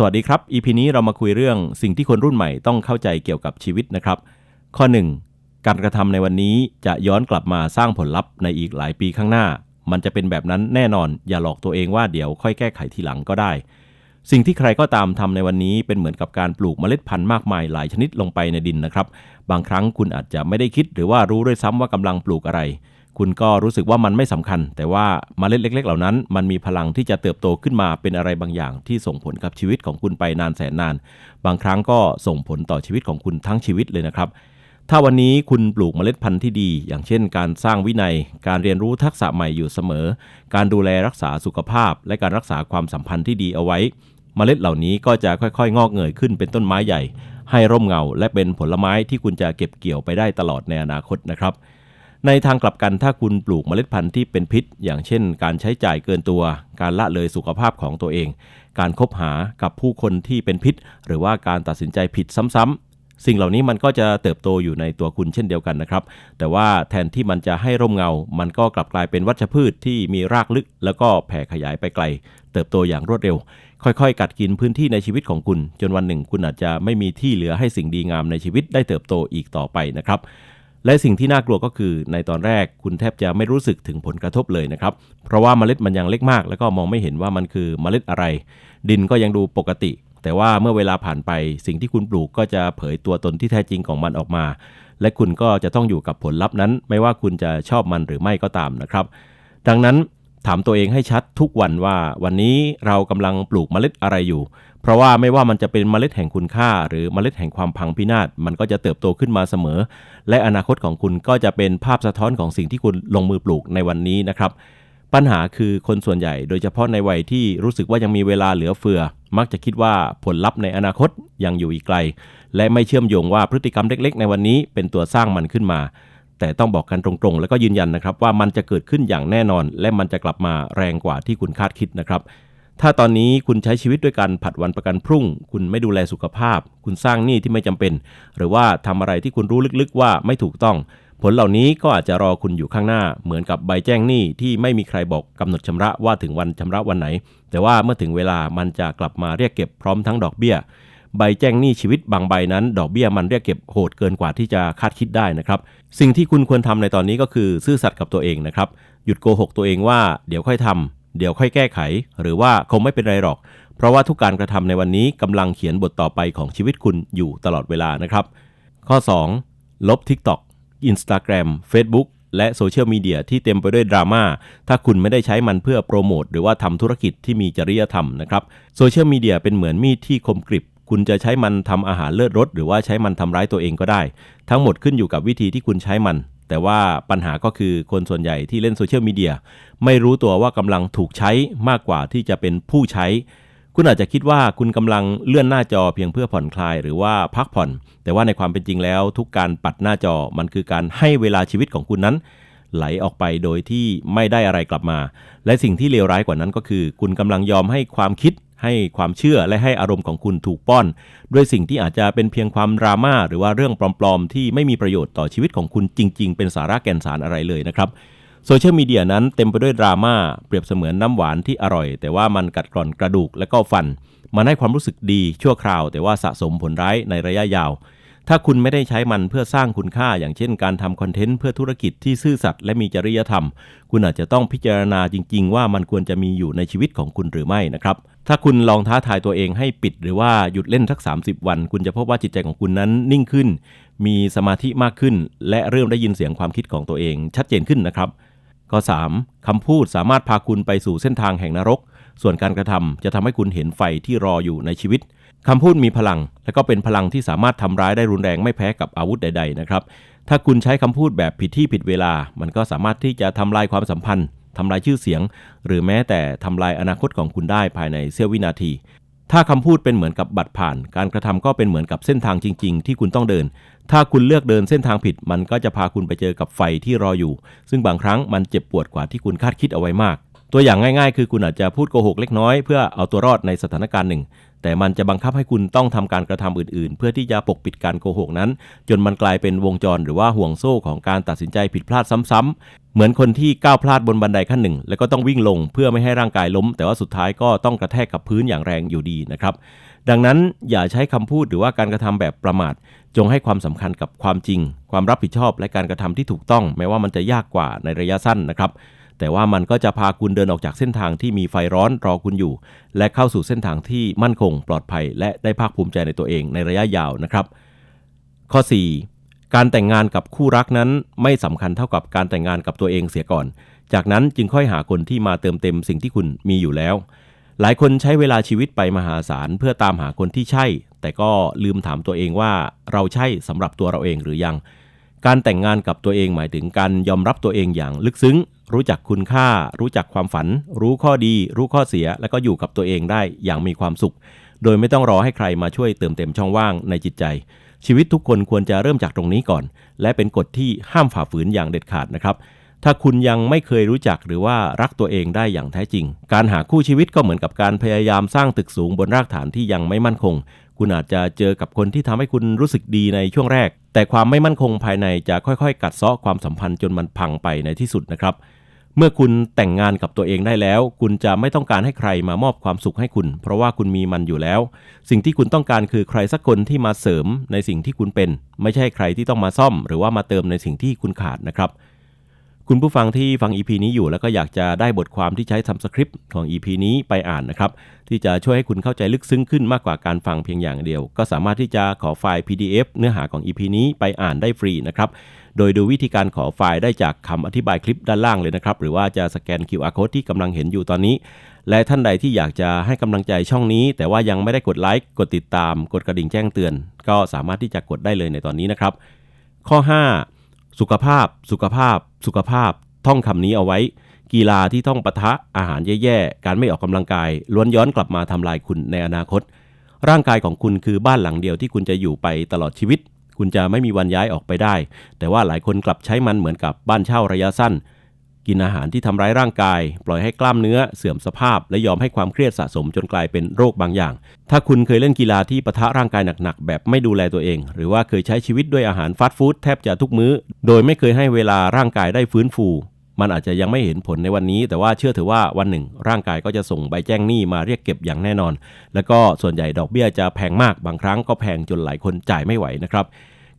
สวัสดีครับ EP นี้เรามาคุยเรื่องสิ่งที่คนรุ่นใหม่ต้องเข้าใจเกี่ยวกับชีวิตนะครับ ข้อ 1. การกระทำในวันนี้จะย้อนกลับมาสร้างผลลัพธ์ในอีกหลายปีข้างหน้า มันจะเป็นแบบนั้นแน่นอน อย่าหลอกตัวเองว่าเดี๋ยวค่อยแก้ไขทีหลังก็ได้ สิ่งที่ใครก็ตามทำในวันนี้เป็นเหมือนกับการปลูกเมล็ดพันธุ์มากมายหลายชนิดลงไปในดินนะครับ บางครั้งคุณอาจจะไม่ได้คิดหรือว่ารู้ด้วยซ้ำว่ากำลังปลูกอะไร คุณก็รู้สึกว่ามันไม่สำคัญ แต่ว่าเมล็ดเล็ก ๆ เหล่านั้น มันมีพลังที่จะเติบโตขึ้นมาเป็นอะไรบางอย่าง ที่ส่งผลกับชีวิตของคุณไปนานแสนนาน บางครั้งก็ส่งผลต่อชีวิตของคุณทั้งชีวิตเลยนะครับ ถ้าวันนี้คุณปลูกเมล็ดพันธุ์ที่ดี อย่างเช่น การสร้างวินัย การเรียนรู้ทักษะใหม่อยู่เสมอ การดูแลรักษาสุขภาพ และการรักษาความสัมพันธ์ที่ดีเอาไว้ เมล็ดเหล่านี้ก็จะค่อยๆ งอกเงยขึ้นเป็นต้นไม้ใหญ่ ให้ร่มเงา และเป็นผลไม้ที่คุณจะเก็บเกี่ยวไปได้ตลอดในอนาคตนะครับ ในทางกลับกันถ้าคุณปลูกเมล็ดพันธุ์ที่เป็นพิษ อย่างเช่น การใช้จ่ายเกินตัว การละเลยสุขภาพของตัวเอง การคบหากับผู้คนที่เป็นพิษ หรือว่าการตัดสินใจผิดซ้ำๆสิ่งเหล่านี้มันก็จะเติบโตอยู่ในตัวคุณเช่นเดียวกันนะครับ แต่ว่าแทนที่มันจะให้ร่มเงา มันก็กลับกลายเป็นวัชพืชที่มีรากลึก แล้วก็แผ่ขยายไปไกล เติบโตอย่างรวดเร็ว ค่อยๆ กัดกินพื้นที่ในชีวิตของคุณ จนวันหนึ่งคุณอาจจะไม่มีที่เหลือให้สิ่งดีงามในชีวิตได้เติบโตอีกต่อไปนะครับ และสิ่งที่น่ากลัวก็คือในตอนแรกคุณแทบจะไม่รู้สึกถึงผลกระทบเลยนะครับ เพราะว่าเมล็ดมันยังเล็กมาก แล้วก็มองไม่เห็นว่ามันคือเมล็ดอะไร ดินก็ยังดูปกติ แต่ว่าเมื่อเวลาผ่านไป สิ่งที่คุณปลูกก็จะเผยตัวตนที่แท้จริงของมันออกมา และคุณก็จะต้องอยู่กับผลลัพธ์นั้น ไม่ว่าคุณจะชอบมันหรือไม่ก็ตามนะครับ ดังนั้น ถามตัวเองให้ชัดทุกวันว่าวันนี้เรากำลังปลูกเมล็ดอะไรอยู่ เพราะว่าไม่ว่ามันจะเป็นเมล็ดแห่งคุณค่า หรือเมล็ดแห่งความพังพินาศมันก็จะเติบโตขึ้นมาเสมอ และอนาคตของคุณก็จะเป็นภาพสะท้อนของสิ่งที่คุณลงมือปลูกในวันนี้นะครับ ปัญหาคือคนส่วนใหญ่ โดยเฉพาะในวัยที่รู้สึกว่ายังมีเวลาเหลือเฟือ มักจะคิดว่าผลลัพธ์ในอนาคตยังอยู่อีกไกล และไม่เชื่อมโยงว่าพฤติกรรมเล็ก ๆ ในวันนี้เป็นตัวสร้างมันขึ้นมา แต่ต้องบอกกันตรงๆ แล้วก็ยืนยันนะครับว่ามันจะเกิดขึ้นอย่างแน่นอน และมันจะกลับมาแรงกว่าที่คุณคาดคิดนะครับ ถ้าตอนนี้คุณใช้ชีวิตด้วยการผัดวันประกันพรุ่ง คุณไม่ดูแลสุขภาพ คุณสร้างหนี้ที่ไม่จำเป็น หรือว่าทำอะไรที่คุณรู้ลึกๆว่าไม่ถูกต้อง ผลเหล่านี้ก็อาจจะรอคุณอยู่ข้างหน้า เหมือนกับใบแจ้งหนี้ที่ไม่มีใครบอกกำหนดชำระว่าถึงวันชำระวันไหน แต่ว่าเมื่อถึงเวลามันจะกลับมาเรียกเก็บพร้อมทั้งดอกเบี้ย ใบแจ้งหนี้ชีวิตบางใบนั้น ดอกเบี้ยมันเรียกเก็บโหดเกินกว่าที่จะคาดคิดได้นะครับ สิ่งที่คุณควรทำในตอนนี้ก็คือซื่อสัตย์กับตัวเองนะครับ หยุดโกหกตัวเองว่าเดี๋ยวค่อยทำเดี๋ยวค่อยแก้ไข หรือว่าคงไม่เป็นไรหรอก เพราะว่าทุกการกระทำในวันนี้กำลังเขียนบทต่อไปของชีวิตคุณอยู่ตลอดเวลานะครับ ข้อ 2 ลบ TikTok Instagram Facebook และโซเชียลมีเดียที่เต็มไปด้วยดราม่า ถ้าคุณไม่ได้ใช้มันเพื่อโปรโมทหรือว่าทำธุรกิจที่มีจริยธรรมนะครับ โซเชียลมีเดียเป็นเหมือนมีดที่คมกริบ คุณจะใช้มันทำอาหารเลิศรสหรือว่าใช้มันทำร้ายตัวเองก็ได้ ทั้งหมดขึ้นอยู่กับวิธีที่คุณใช้มัน แต่ว่าปัญหาก็คือคนส่วนใหญ่ที่เล่นโซเชียลมีเดียไม่รู้ตัวว่ากำลังถูกใช้มากกว่าที่จะเป็นผู้ใช้ คุณอาจจะคิดว่าคุณกำลังเลื่อนหน้าจอเพียงเพื่อผ่อนคลายหรือว่าพักผ่อน แต่ว่าในความเป็นจริงแล้ว ทุกการปัดหน้าจอมันคือการให้เวลาชีวิตของคุณนั้นไหลออกไปโดยที่ไม่ได้อะไรกลับมา และสิ่งที่เลวร้ายกว่านั้นก็คือ คุณกำลังยอมให้ความคิด ให้ความเชื่อและให้อารมณ์ของคุณถูกป้อน ด้วยสิ่งที่อาจจะเป็นเพียงความดราม่าหรือว่าเรื่องปลอมๆ ที่ไม่มีประโยชน์ต่อชีวิตของคุณจริง ๆ เป็นสาระแก่นสารอะไรเลยนะครับโซเชียลมีเดียนั้นเต็มไปด้วยดราม่าเปรียบเสมือนน้ำหวานที่อร่อย แต่ว่ามันกัดกร่อนกระดูกและก็ฟัน มันให้ความรู้สึกดีชั่วคราว แต่ว่าสะสมผลร้ายในระยะยาว ถ้าคุณไม่ได้ใช้มันเพื่อสร้างคุณค่า อย่างเช่นการทำคอนเทนต์เพื่อธุรกิจที่ซื่อสัตย์และมีจริยธรรม คุณอาจจะต้องพิจารณาจริง ๆ ว่ามันควรจะมีอยู่ในชีวิตของคุณหรือไม่นะครับ ถ้าคุณลองท้าทายตัวเองให้ปิดหรือว่าหยุดเล่นสัก 30 วัน คุณจะพบว่าจิตใจของคุณนั้นนิ่งขึ้น มีสมาธิมากขึ้น และเริ่มได้ยินเสียงความคิดของตัวเอง ชัดเจนขึ้นนะครับ ข้อ 3คำพูดสามารถพาคุณไปสู่เส้นทางแห่งนรก ส่วนการกระทำจะทำให้คุณเห็นไฟที่รออยู่ในชีวิตคำพูดมีพลัง และก็เป็นพลังที่สามารถทำร้ายได้รุนแรงไม่แพ้กับอาวุธใด ๆ นะครับ ถ้าคุณใช้คำพูดแบบผิดที่ผิดเวลา มันก็สามารถที่จะทำลายความสัมพันธ์ ทำลายชื่อเสียง หรือแม้แต่ทำลายอนาคตของคุณได้ภายในเสี้ยววินาที ถ้าคำพูดเป็นเหมือนกับบัตรผ่าน การกระทำก็เป็นเหมือนกับเส้นทางจริง ๆ ที่คุณต้องเดิน ถ้าคุณเลือกเดินเส้นทางผิด มันก็จะพาคุณไปเจอกับไฟที่รออยู่ ซึ่งบางครั้งมันเจ็บปวดกว่าที่คุณคาดคิดเอาไว้มากตัวอย่างง่ายๆ คือคุณอาจจะพูดโกหกเล็กน้อยเพื่อเอาตัวรอดในสถานการณ์หนึ่ง แต่มันจะบังคับให้คุณต้องทำการกระทำอื่นๆ เพื่อที่จะปกปิดการโกหกนั้น จนมันกลายเป็นวงจรหรือว่าห่วงโซ่ของการตัดสินใจผิดพลาดซ้ำๆเหมือนคนที่ก้าวพลาดบนบันไดขั้นหนึ่ง แล้วก็ต้องวิ่งลงเพื่อไม่ให้ร่างกายล้ม แต่ว่าสุดท้ายก็ต้องกระแทกกับพื้นอย่างแรงอยู่ดีนะครับดังนั้นอย่าใช้คำพูดหรือว่าการกระทำแบบประมาท จงให้ความสำคัญกับความจริง ความรับผิดชอบและการกระทำที่ถูกต้อง แม้ว่ามันจะยากกว่าในระยะสั้นนะครับ แต่ว่ามันก็จะพาคุณเดินออกจากเส้นทางที่มีไฟร้อนรอคุณอยู่ และเข้าสู่เส้นทางที่มั่นคงปลอดภัย และได้ภาคภูมิใจในตัวเองในระยะยาวนะครับ ข้อ 4. การแต่งงานกับคู่รักนั้นไม่สำคัญเท่ากับการแต่งงานกับตัวเองเสียก่อน จากนั้นจึงค่อยหาคนที่มาเติมเต็มสิ่งที่คุณมีอยู่แล้ว หลายคนใช้เวลาชีวิตไปมหาศาลเพื่อตามหาคนที่ใช่ แต่ก็ลืมถามตัวเองว่าเราใช่สำหรับตัวเราเองหรือยัง การแต่งงานกับตัวเองหมายถึงการยอมรับตัวเองอย่างลึกซึ้ง รู้จักคุณค่า รู้จักความฝัน รู้ข้อดี รู้ข้อเสีย แล้วก็อยู่กับตัวเองได้อย่างมีความสุข โดยไม่ต้องรอให้ใครมาช่วยเติมเต็มช่องว่างในจิตใจ ชีวิตทุกคนควรจะเริ่มจากตรงนี้ก่อน และเป็นกฎที่ห้ามฝ่าฝืนอย่างเด็ดขาดนะครับ ถ้าคุณยังไม่เคยรู้จักหรือว่ารักตัวเองได้อย่างแท้จริง การหาคู่ชีวิตก็เหมือนกับการพยายามสร้างตึกสูงบนรากฐานที่ยังไม่มั่นคง คุณอาจจะเจอกับคนที่ทำให้คุณรู้สึกดีในช่วงแรก แต่ความไม่มั่นคงภายในจะค่อยๆ กัดเซาะความสัมพันธ์จนมันพังไปในที่สุดนะครับ เมื่อคุณแต่งงานกับตัวเองได้แล้ว คุณจะไม่ต้องการให้ใครมามอบความสุขให้คุณ เพราะว่าคุณมีมันอยู่แล้ว สิ่งที่คุณต้องการคือใครสักคนที่มาเสริมในสิ่งที่คุณเป็น ไม่ใช่ใครที่ต้องมาซ่อม หรือว่ามาเติมในสิ่งที่คุณขาดนะครับ คุณผู้ฟังที่ฟัง EP นี้อยู่แล้วก็อยากจะได้บทความที่ใช้ทำสคริปต์ของ EP นี้ไปอ่านนะครับ ที่จะช่วยให้คุณเข้าใจลึกซึ้งขึ้นมากกว่าการฟังเพียงอย่างเดียว ก็สามารถที่จะขอไฟล์ PDF เนื้อหาของ EP นี้ไปอ่านได้ฟรีนะครับโดยดูวิธีการขอไฟล์ได้จากคำอธิบายคลิปด้านล่างเลยนะครับ หรือว่าจะสแกน QR code ที่กำลังเห็นอยู่ตอนนี้ และท่านใดที่อยากจะให้กำลังใจช่องนี้ แต่ว่ายังไม่ได้กดไลค์กดติดตาม กดกระดิ่งแจ้งเตือน ก็สามารถที่จะกดได้เลยในตอนนี้นะครับ ข้อ 5 สุขภาพ สุขภาพ สุขภาพ ท่องคำนี้เอาไว้ กีฬาที่ต้องปะทะ อาหารแย่ๆ การไม่ออกกำลังกาย ล้วนย้อนกลับมาทำลายคุณในอนาคต ร่างกายของคุณคือบ้านหลังเดียวที่คุณจะอยู่ไปตลอดชีวิต คุณจะไม่มีวันย้ายออกไปได้ แต่ว่าหลายคนกลับใช้มันเหมือนกับบ้านเช่าระยะสั้น กินอาหารที่ทำร้ายร่างกาย ปล่อยให้กล้ามเนื้อเสื่อมสภาพ และยอมให้ความเครียดสะสมจนกลายเป็นโรคบางอย่าง ถ้าคุณเคยเล่นกีฬาที่ปะทะร่างกายหนักๆ แบบไม่ดูแลตัวเอง หรือว่าเคยใช้ชีวิตด้วยอาหารฟาสต์ฟู้ดแทบจะทุกมื้อ โดยไม่เคยให้เวลาร่างกายได้ฟื้นฟูมันอาจจะยังไม่เห็นผลในวันนี้ แต่ว่าเชื่อเถอว่าวันหนึ่ง ร่างกายก็จะส่งใบแจ้งหนี้มาเรียกเก็บอย่างแน่นอน แล้วก็ส่วนใหญ่ดอกเบี้ยจะแพงมากบางครั้งก็แพงจนหลายคนจ่ายไม่ไหวนะครับ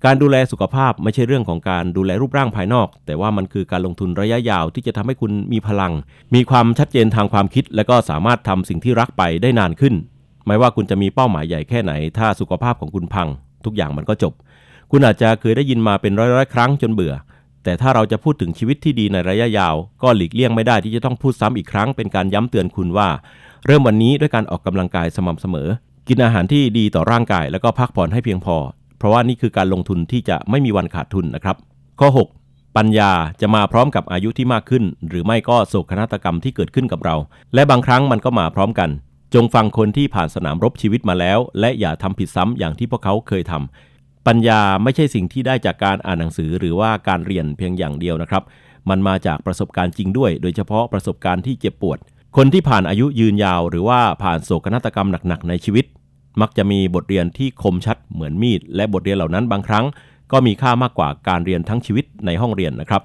การดูแลสุขภาพไม่ใช่เรื่องของการดูแลรูปร่างภายนอก แต่ว่ามันคือการลงทุนระยะยาวที่จะทำให้คุณมีพลัง มีความชัดเจนทางความคิด และก็สามารถทำสิ่งที่รักไปได้นานขึ้น ไม่ว่าคุณจะมีเป้าหมายใหญ่แค่ไหน ถ้าสุขภาพของคุณพัง ทุกอย่างมันก็จบ คุณอาจจะเคยได้ยินมาเป็นร้อยๆ ครั้งจนเบื่อ แต่ถ้าเราจะพูดถึงชีวิตที่ดีในระยะยาว ก็หลีกเลี่ยงไม่ได้ที่จะต้องพูดซ้ำอีกครั้งเป็นการย้ำเตือนคุณว่า เริ่มวันนี้ด้วยการออกกำลังกายสม่ำเสมอ กินอาหารที่ดีต่อร่างกาย แล้วก็พักผ่อนให้เพียงพอ เพราะว่านี่คือการลงทุนที่จะไม่มีวันขาดทุนนะครับ ข้อ 6 ปัญญาจะมาพร้อมกับอายุที่มากขึ้น หรือไม่ก็โศกนาฏกรรมที่เกิดขึ้นกับเรา และบางครั้งมันก็มาพร้อมกัน จงฟังคนที่ผ่านสนามรบชีวิตมาแล้ว และอย่าทำผิดซ้ำอย่างที่พวกเขาเคยทำปัญญาไม่ใช่สิ่งที่ได้จากการอ่านหนังสือหรือว่าการเรียนเพียงอย่างเดียวนะครับ มันมาจากประสบการณ์จริงด้วย โดยเฉพาะประสบการณ์ที่เจ็บปวด คนที่ผ่านอายุยืนยาว หรือว่าผ่านโศกนาฏกรรมหนักๆในชีวิต มักจะมีบทเรียนที่คมชัดเหมือนมีด และบทเรียนเหล่านั้นบางครั้ง ก็มีค่ามากกว่าการเรียนทั้งชีวิตในห้องเรียนนะครับ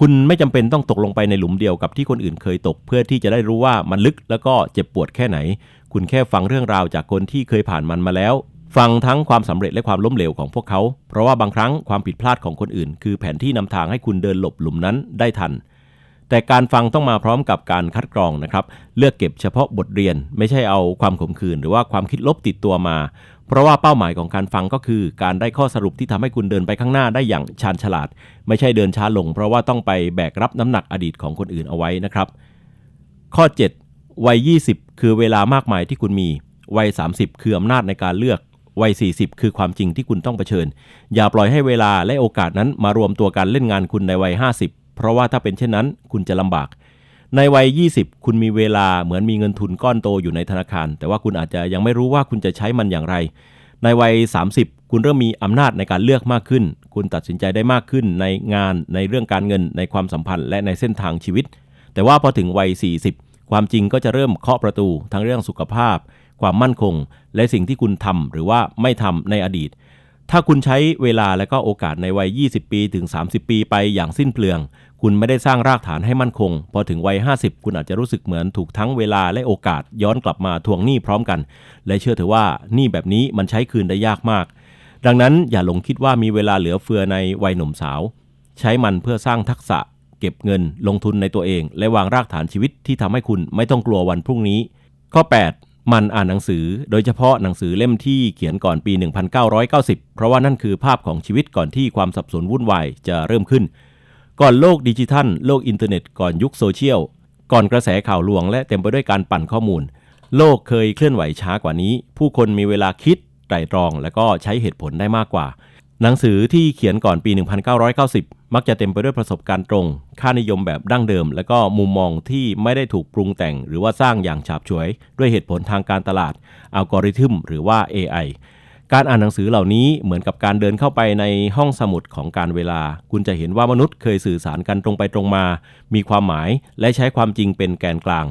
คุณไม่จำเป็นต้องตกลงไปในหลุมเดียวกับที่คนอื่นเคยตก เพื่อที่จะได้รู้ว่ามันลึกแล้วก็เจ็บปวดแค่ไหน คุณแค่ฟังเรื่องราวจากคนที่เคยผ่านมันมาแล้ว ฟังทั้งความสำเร็จและความล้มเหลวของพวกเขา เพราะว่าบางครั้งความผิดพลาดของคนอื่น คือแผนที่นำทางให้คุณเดินหลบหลุมนั้นได้ทัน แต่การฟังต้องมาพร้อมกับการคัดกรองนะครับ เลือกเก็บเฉพาะบทเรียน ไม่ใช่เอาความขมขื่นหรือว่าความคิดลบติดตัวมา เพราะว่าเป้าหมายของการฟังก็คือ การได้ข้อสรุปที่ทำให้คุณเดินไปข้างหน้าได้อย่างชาญฉลาด ไม่ใช่เดินช้าลง เพราะว่าต้องไปแบกรับน้ำหนักอดีตของคนอื่นเอาไว้นะครับ ข้อ 7 วัย 20 คือเวลามากมายที่คุณมี วัย 30 คืออำนาจในการเลือกวัย 40 คือความจริงที่คุณต้องเผชิญ อย่าปล่อยให้เวลาและโอกาสนั้นมารวมตัวกันเล่นงานคุณในวัย 50 เพราะว่าถ้าเป็นเช่นนั้นคุณจะลำบาก ในวัย 20 คุณมีเวลาเหมือนมีเงินทุนก้อนโตอยู่ในธนาคาร แต่ว่าคุณอาจจะยังไม่รู้ว่าคุณจะใช้มันอย่างไร ในวัย 30 คุณเริ่มมีอำนาจในการเลือกมากขึ้น คุณตัดสินใจได้มากขึ้นในงานในเรื่องการเงินในความสัมพันธ์และในเส้นทางชีวิต แต่ว่าพอถึงวัย 40 ความจริงก็จะเริ่มเคาะประตูทั้งเรื่องสุขภาพ ความมั่นคง และสิ่งที่คุณทำหรือว่าไม่ทำในอดีต ถ้าคุณใช้เวลาและก็โอกาสในวัย 20 ปีถึง 30 ปีไปอย่างสิ้นเปลือง คุณไม่ได้สร้างรากฐานให้มั่นคง พอถึงวัย 50 คุณอาจจะรู้สึกเหมือนถูกทั้งเวลาและโอกาสย้อนกลับมาทวงหนี้พร้อมกัน และเชื่อเถอะว่าหนี้แบบนี้มันใช้คืนได้ยากมาก ดังนั้นอย่าหลงคิดว่ามีเวลาเหลือเฟือในวัยหนุ่มสาว ใช้มันเพื่อสร้างทักษะ เก็บเงิน ลงทุนในตัวเอง และวางรากฐานชีวิตที่ทำให้คุณไม่ต้องกลัววันพรุ่งนี้ ข้อ 8 มันอ่านหนังสือ โดยเฉพาะหนังสือเล่มที่เขียนก่อนปี 1990 เพราะว่านั่นคือภาพของชีวิตก่อนที่ความสับสนวุ่นวายจะเริ่มขึ้น ก่อนโลกดิจิทัล โลกอินเทอร์เน็ต ก่อนยุคโซเชียล ก่อนกระแสข่าวลวง และเต็มไปด้วยการปั่นข้อมูล โลกเคยเคลื่อนไหวช้ากว่านี้ ผู้คนมีเวลาคิดไตร่ตรอง และก็ใช้เหตุผลได้มากกว่า หนังสือที่เขียนก่อนปี 1990 มักจะเต็มไปด้วยประสบการณ์ตรง ค่านิยมแบบดั้งเดิม และก็มุมมองที่ไม่ได้ถูกปรุงแต่ง หรือว่าสร้างอย่างฉาบฉวย ด้วยเหตุผลทางการตลาด อัลกอริทึม หรือว่า AI การอ่านหนังสือเหล่านี้เหมือนกับการเดินเข้าไปในห้องสมุดของการเวลา คุณจะเห็นว่ามนุษย์เคยสื่อสารกันตรงไปตรงมา มีความหมายและใช้ความจริงเป็นแกนกลาง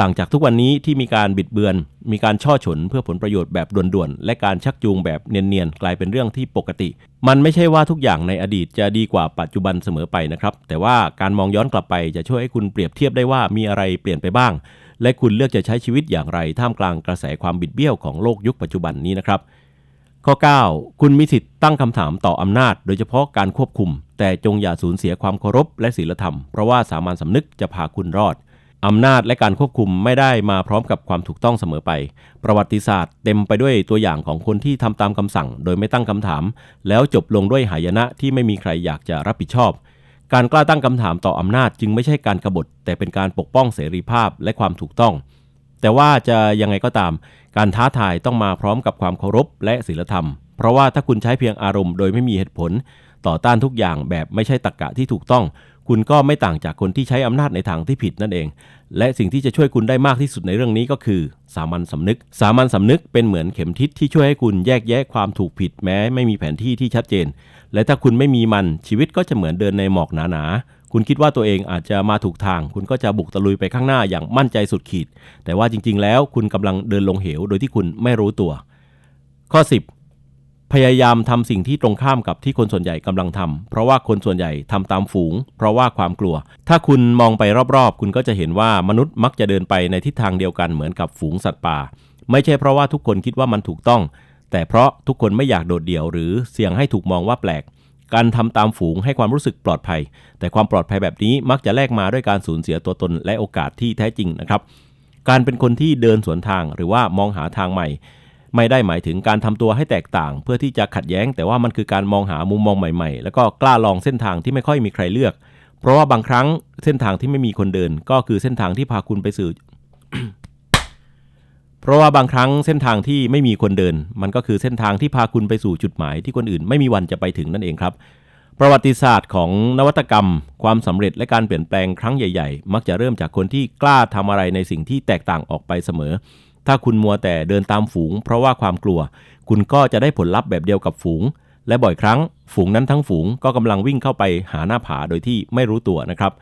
ต่างจากทุกวันนี้ที่มีการบิดเบือน มีการช่อฉนเพื่อผลประโยชน์แบบด่วนๆ และการชักจูงแบบเนียนๆ กลายเป็นเรื่องที่ปกติ มันไม่ใช่ว่าทุกอย่างในอดีตจะดีกว่าปัจจุบันเสมอไปนะครับ แต่ว่าการมองย้อนกลับไปจะช่วยให้คุณเปรียบเทียบได้ว่ามีอะไรเปลี่ยนไปบ้าง และคุณเลือกจะใช้ชีวิตอย่างไร ท่ามกลางกระแสความบิดเบี้ยวของโลกยุคปัจจุบันนี้นะครับ ข้อ 9 คุณมีสิทธิ์ตั้งคำถามต่ออำนาจ โดยเฉพาะการควบคุม แต่จงอย่าสูญเสียความเคารพและศีลธรรม เพราะว่าสามัญสำนึกจะพาคุณรอด อำนาจและการควบคุมไม่ได้มาพร้อมกับความถูกต้องเสมอไป ประวัติศาสตร์เต็มไปด้วยตัวอย่างของคนที่ทำตามคำสั่ง โดยไม่ตั้งคำถาม แล้วจบลงด้วยหายนะที่ไม่มีใครอยากจะรับผิดชอบ การกล้าตั้งคำถามต่ออำนาจจึงไม่ใช่การกบฏ แต่เป็นการปกป้องเสรีภาพและความถูกต้อง แต่ว่าจะยังไงก็ตาม การท้าทายต้องมาพร้อมกับความเคารพและศีลธรรม เพราะว่าถ้าคุณใช้เพียงอารมณ์โดยไม่มีเหตุผล ต่อต้านทุกอย่างแบบไม่ใช่ตรรกะที่ถูกต้อง คุณก็ไม่ต่างจากคนที่ใช้อำนาจในทางที่ผิดนั่นเอง และสิ่งที่จะช่วยคุณได้มากที่สุดในเรื่องนี้ก็คือ สามัญสำนึก สามัญสำนึกเป็นเหมือนเข็มทิศที่ช่วยให้คุณแยกแยะความถูกผิดแม้ ไม่มีแผนที่ที่ชัดเจน และถ้าคุณไม่มีมันชีวิตก็จะเหมือนเดินในหมอกหนาๆคุณคิดว่าตัวเองอาจจะมาถูกทาง คุณก็จะบุกตะลุยไปข้างหน้าอย่างมั่นใจสุดขีด แต่ว่าจริง ๆ แล้วคุณกำลังเดินลงเหว โดยที่คุณไม่รู้ตัว ข้อ 10 พยายามทำสิ่งที่ตรงข้ามกับที่คนส่วนใหญ่กำลังทำเพราะว่าคนส่วนใหญ่ทำตามฝูง เพราะว่าความกลัว ถ้าคุณมองไปรอบๆ คุณก็จะเห็นว่ามนุษย์มักจะเดินไปในทิศทางเดียวกันเหมือนกับฝูงสัตว์ป่า ไม่ใช่เพราะว่าทุกคนคิดว่ามันถูกต้อง แต่เพราะทุกคนไม่อยากโดดเดี่ยว หรือเสี่ยงให้ถูกมองว่าแปลก การทำตามฝูงให้ความรู้สึกปลอดภัย แต่ความปลอดภัยแบบนี้มักจะแลกมาด้วยการสูญเสียตัวตนและโอกาสที่แท้จริงนะครับ การเป็นคนที่เดินสวนทางหรือว่ามองหาทางใหม่ ไม่ได้หมายถึงการทำตัวให้แตกต่าง เพื่อที่จะขัดแย้ง แต่ว่ามันคือการมองหามุมมองใหม่ๆ แล้วก็กล้าลองเส้นทางที่ไม่ค่อยมีใครเลือก เพราะว่าบางครั้งเส้นทางที่ไม่มีคนเดิน ก็คือเส้นทางที่พาคุณไปสู่เพราะว่าบางครั้งเส้นทางที่ไม่มีคนเดิน มันก็คือเส้นทางที่พาคุณไปสู่จุดหมายที่คนอื่นไม่มีวันจะไปถึงนั่นเองครับ ประวัติศาสตร์ของนวัตกรรม ความสำเร็จและการเปลี่ยนแปลงครั้งใหญ่ ๆ มักจะเริ่มจากคนที่กล้าทำอะไรในสิ่งที่แตกต่างออกไปเสมอ ถ้าคุณมัวแต่เดินตามฝูง เพราะว่าความกลัว คุณก็จะได้ผลลัพธ์แบบเดียวกับฝูง และบ่อยครั้ง ฝูงนั้นทั้งฝูงก็กำลังวิ่งเข้าไปหาหน้าผาโดยที่ไม่รู้ตัวนะครับ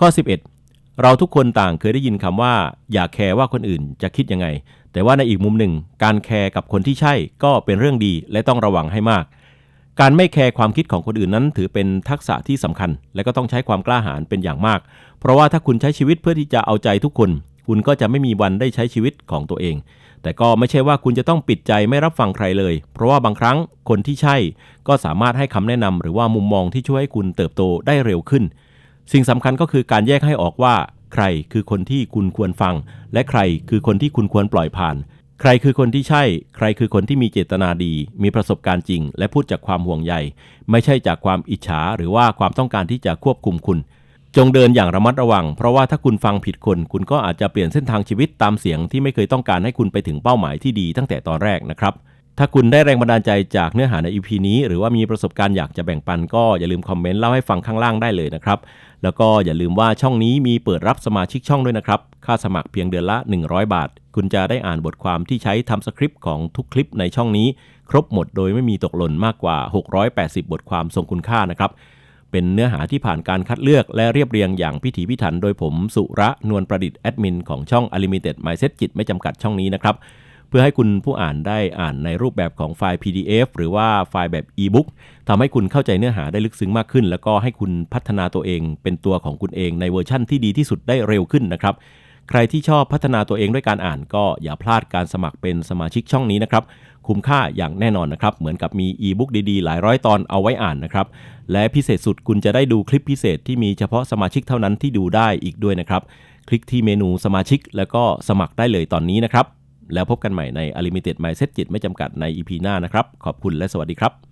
ข้อ 11 เราทุกคนต่างเคยได้ยินคำว่า อย่าแคร์ว่าคนอื่นจะคิดยังไง แต่ว่าในอีกมุมหนึ่ง การแคร์กับคนที่ใช่ก็เป็นเรื่องดีและต้องระวังให้มาก การไม่แคร์ความคิดของคนอื่นนั้น ถือเป็นทักษะที่สำคัญ และก็ต้องใช้ความกล้าหาญเป็นอย่างมาก เพราะว่าถ้าคุณใช้ชีวิตเพื่อที่จะเอาใจทุกคน คุณก็จะไม่มีวันได้ใช้ชีวิตของตัวเอง แต่ก็ไม่ใช่ว่าคุณจะต้องปิดใจไม่รับฟังใครเลย เพราะว่าบางครั้งคนที่ใช่ ก็สามารถให้คำแนะนำหรือว่ามุมมองที่ช่วยให้คุณเติบโตได้เร็วขึ้น สิ่งสำคัญก็คือการแยกให้ออกว่า ใครคือคนที่คุณควรฟัง และใครคือคนที่คุณควรปล่อยผ่าน ใครคือคนที่ใช่ ใครคือคนที่มีเจตนาดี มีประสบการณ์จริง และพูดจากความห่วงใย ไม่ใช่จากความอิจฉาหรือว่าความต้องการที่จะควบคุมคุณ จงเดินอย่างระมัดระวัง เพราะว่าถ้าคุณฟังผิดคน คุณก็อาจจะเปลี่ยนเส้นทางชีวิตตามเสียงที่ไม่เคยต้องการให้คุณไปถึงเป้าหมายที่ดีตั้งแต่ตอนแรกนะครับ ถ้าคุณได้แรงบันดาลใจจากเนื้อหาใน EP นี้ หรือว่ามีประสบการณ์อยากจะแบ่งปันก็อย่าลืมคอมเมนต์เล่าให้ฟังข้างล่างได้เลยนะครับ แล้วก็อย่าลืมว่าช่องนี้มีเปิดรับสมาชิกช่องด้วยนะครับ ค่าสมัครเพียงเดือนละ 100 บาท คุณจะได้อ่านบทความที่ใช้ทำสคริปต์ของทุกคลิปในช่องนี้ ครบหมดโดยไม่มีตกหล่นมากกว่า 680 บทความทรงคุณค่านะครับ เป็นเนื้อหาที่ผ่านการคัดเลือกและเรียบเรียงอย่างพิถีพิถันโดยผมสุระนวลประดิษฐ์แอดมินของช่อง Unlimited Mindset จิตไม่จำกัดช่องนี้นะครับ เพื่อให้คุณผู้อ่านได้อ่านในรูปแบบของไฟล์ PDF หรือว่าไฟล์แบบ e-book ทำให้คุณเข้าใจเนื้อหาได้ลึกซึ้งมากขึ้น แล้วก็ให้คุณพัฒนาตัวเองเป็นตัวของคุณเองในเวอร์ชั่นที่ดีที่สุดได้เร็วขึ้นนะครับ ใครที่ชอบพัฒนาตัวเองด้วยการอ่านก็อย่าพลาดการสมัครเป็นสมาชิกช่องนี้นะครับ คุ้มค่าอย่างแน่นอนนะครับ เหมือนกับมีอีบุ๊กดีๆ หลายร้อยตอนเอาไว้อ่านนะครับ และพิเศษสุดคุณจะได้ดูคลิปพิเศษที่มีเฉพาะสมาชิกเท่านั้นที่ดูได้อีกด้วยนะครับ คลิกที่เมนูสมาชิก แล้วก็สมัครได้เลยตอนนี้นะครับ แล้วพบกันใหม่ใน Unlimited Mindset จิตไม่จำกัดใน EP หน้านะครับ ขอบคุณและสวัสดีครับ